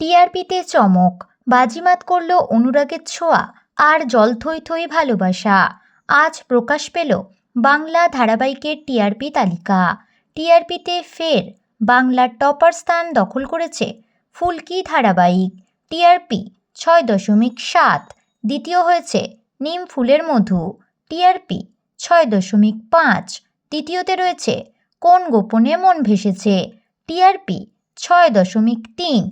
টিআরপিতে চমক, বাজিমাত করল অনুরাগের ছোঁয়া আর জল থই থই ভালোবাসা। আজ প্রকাশ পেল বাংলা ধারাবাহিকের টিআরপি তালিকা। টিআরপিতে ফের বাংলার টপার স্থান দখল করেছে ফুলকি ধারাবাহিক। টিআরপি ছয় দশমিক সাত, দ্বিতীয় হয়েছে নিম ফুলের মধু। টিআরপি ছয় দশমিক পাঁচ, তৃতীয়তে রয়েছে কোন গোপনে মন ভেসেছে। টিআরপি ছয় দশমিক তিন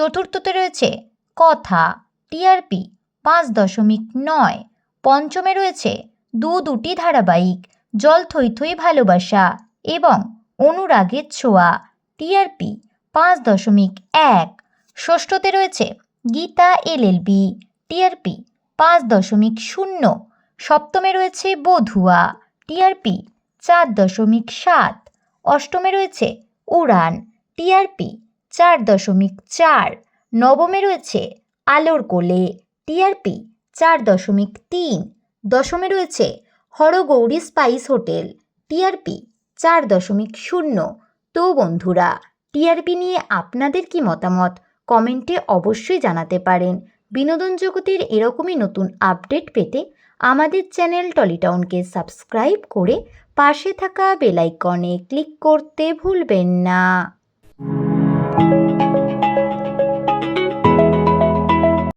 চতুর্থতে রয়েছে কথা, টিআরপি, পাঁচ দশমিক নয়। পঞ্চমে রয়েছে দু দুটি ধারাবাহিক, জল থই থই ভালোবাসা এবং অনুরাগের ছোঁয়া। টিআরপি, পাঁচ দশমিক এক। ষষ্ঠতে রয়েছে গীতা এলএলবি টিআরপি, পাঁচ দশমিক শূন্য। সপ্তমে রয়েছে বধুয়া। টিআরপি, চার দশমিক সাত। অষ্টমে রয়েছে উড়ান। টিআরপি চার দশমিক চার। নবমে রয়েছে আলোর কোলে টিআরপি চার দশমিক তিন। দশমে রয়েছে হরগৌরী স্পাইস হোটেল টিআরপি চার দশমিক শূন্য। তো বন্ধুরা টিআরপি নিয়ে আপনাদের কি মতামত? কমেন্টে অবশ্যই জানাতে পারেন। বিনোদন জগতের এরকমই নতুন আপডেট পেতে আমাদের চ্যানেল টলিটাউনকে সাবস্ক্রাইব করে পাশে থাকা বেলাইকনে ক্লিক করতে ভুলবেন না। thank you